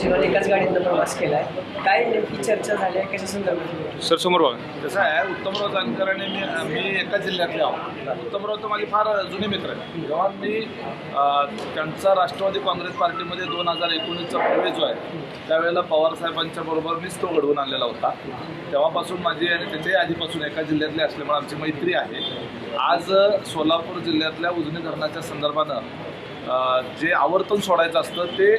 Counsellor एकाच गाडीतनं प्रवास केला आहे काय नेमकी चर्चा झाली आहे कशा संदर्भात सर समोर बघा. कसं आहे उत्तमराव जानकर आणि मी मी एका जिल्ह्यातले आहोत. उत्तमराव तर माझे फार जुने मित्र आहेत. जेव्हा मी त्यांचा राष्ट्रवादी काँग्रेस पार्टीमध्ये दोन हजार एकोणीसचा प्रवेश जो आहे त्यावेळेला पवार साहेबांच्या बरोबर मीच तो घडवून आणलेला होता. तेव्हापासून माझी आणि त्याच्याही आधीपासून एका जिल्ह्यातले असल्यामुळे आमची मैत्री आहे. आज सोलापूर जिल्ह्यातल्या उजनी धरणाच्या संदर्भानं जे आवर्तन सोडायचं असतं ते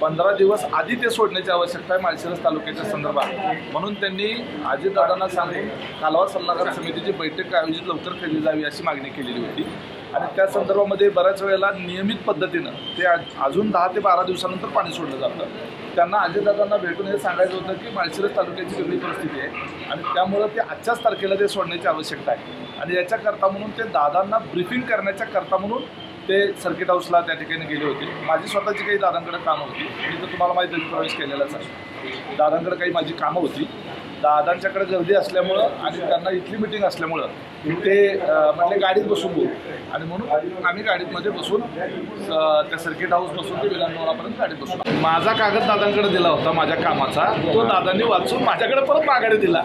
पंधरा दिवस आधी ते सोडण्याची आवश्यकता आहे माळशिरस तालुक्याच्या संदर्भात. म्हणून त्यांनी अजितदादांना सांगून कालवा सल्लागार समितीची बैठक आयोजित लवकर केली जावी अशी मागणी केलेली होती. आणि त्या संदर्भामध्ये बऱ्याच वेळेला नियमित पद्धतीनं ते आज- अजून दहा ते बारा दिवसानंतर पाणी सोडलं जातं. त्यांना अजितदादांना भेटून हे सांगायचं होतं की माळशिरस तालुक्याची वेगळी परिस्थिती आहे आणि त्यामुळं ते आजच्याच तारखेला ते सोडण्याची आवश्यकता आहे. आणि याच्याकरता म्हणून ते दादांना ब्रिफिंग करण्याच्या करता म्हणून ते सर्किट हाऊसला त्या ठिकाणी गेले होते. माझी स्वतःची काही दादांकडे कामं होती. मी तर तुम्हाला माहिती आहे प्रवेश केलेलाच आहे. दादांकडे काही माझी कामं होती. दादांच्याकडे गर्दी असल्यामुळं आणि त्यांना इथली मिटिंग असल्यामुळं ते म्हटले गाडीत बसून बोलू. आणि म्हणून आम्ही गाडीमध्ये बसून त्या सर्किट हाऊस बसून ते विधानभवनापर्यंत गाडीत बसून माझा कागद दादांकडे दिला होता माझ्या कामाचा. तो दादांनी वाचून माझ्याकडे परत माघारी दिला.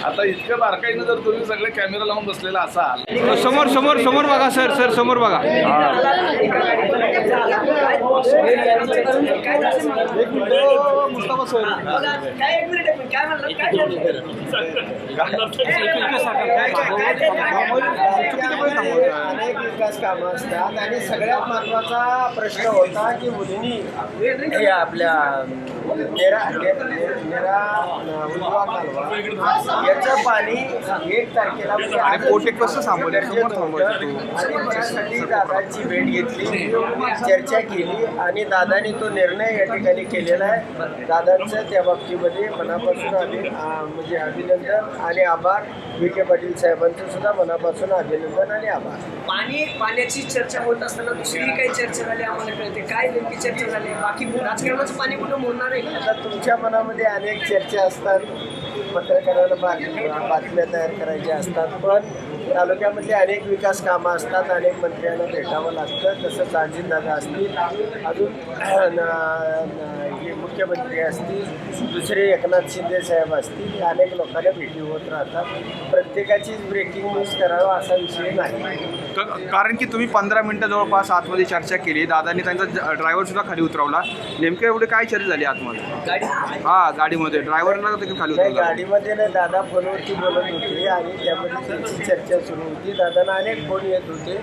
आता इतक्या बारकाईनं जर तुम्ही सगळे कॅमेरा लावून बसलेला असाल समोर समोर समोर बघा सर सर समोर बघा काय काय अनेक विकास कामं असतात आणि सगळ्यात महत्त्वाचा प्रश्न होता की मुलींनी हे आपल्या नेरा ने- ने- नेरा उजवा कालवा याचं पाणी एक तारखेला म्हणजे आज पोटे कसं थांबवले? समोर. आणि त्यासाठी दादांची भेट घेतली चर्चा केली आणि दादानी तो निर्णय या ठिकाणी केलेला आहे दादांचं त्या बाबतीमध्ये मनापासून अभि आ- म्हणजे अभिनंदन आणि आभार विखे पाटील साहेबांचं सुद्धा मनापासून अभिनंदन आणि पाणी पाण्याची चर्चा होत असताना दुसरी काही चर्चा झाली आम्हाला कळते. काय नेमकी चर्चा झाली? बाकी राजकारणाचं पाणी कुठं मोडणार आहे? आता तुमच्या मनामध्ये अनेक चर्चा असतात. पत्रकारांना बातम्या बातम्या तयार करायच्या असतात. पण तालुक्यामधले अनेक विकास कामं असतात अनेक मंत्र्यांना भेटावं लागतं. तसंच अजितदादा असतील अजून हे मुख्यमंत्री असतील दुसरे एकनाथ शिंदे साहेब असतील अनेक लोकांना भेटी होत राहतात. प्रत्येकाचीच ब्रेकिंग न्यूज करावा असा विषय नाही. कारण की तुम्ही पंधरा मिनिटं जवळपास आतमध्ये चर्चा केली दादांनी त्यांचा ड्रायव्हर सुद्धा खाली उतरवला. नेमकं एवढी काय चर्चा झाली आतमध्ये? गाडी? हा गाडीमध्ये. ड्रायव्हरला खाली उतरवला. गाडीमध्ये नाही दादा फोनवरती बोलत होते आणि त्यामध्ये त्यांची चर्चा सुरू होती. दादांना अनेक फोन येत होते.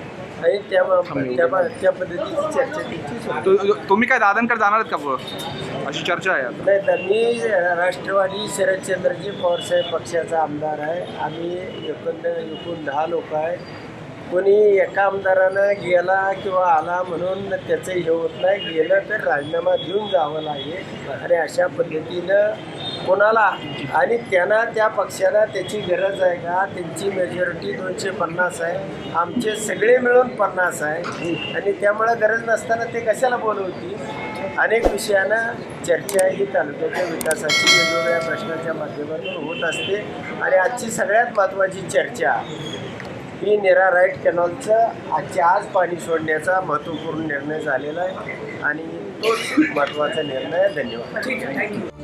आणि त्या त्या त्या पद्धतीची चर्चा त्यांची सुरू होती. तु- तुम्ही काय दादांकडे जाणार आहेत का प- अशी चर्चा आहे आता. नाही तर मी राष्ट्रवादी शरदचंद्रजी पवारसाहेब पक्षाचा आमदार आहे. आम्ही एकूण एकूण दहा लोक आहे. कोणी एका आमदारानं गेला किंवा आला म्हणून त्याचं हे होत नाही. गेलं तर राजीनामा देऊन जावं लागेल. आणि अशा पद्धतीनं कोणाला? आणि त्यांना त्या पक्षाला त्याची गरज आहे का? त्यांची मेजॉरिटी दोनशे पन्नास आहे. आमचे सगळे मिळून पन्नास आहे. आणि त्यामुळं गरज नसताना ते कशाला बोलवतील? अनेक विषयानं चर्चा ही तालुक्याच्या विकासाची वेगवेगळ्या प्रश्नाच्या माध्यमातून होत असते. आणि आजची सगळ्यात महत्त्वाची चर्चा ही नेरा राईट कॅनॉलचं आजच्या आज पाणी सोडण्याचा महत्त्वपूर्ण निर्णय झालेला आहे. आणि तोच महत्त्वाचा निर्णय धन्यवाद. ठीक आहे. थँक्यू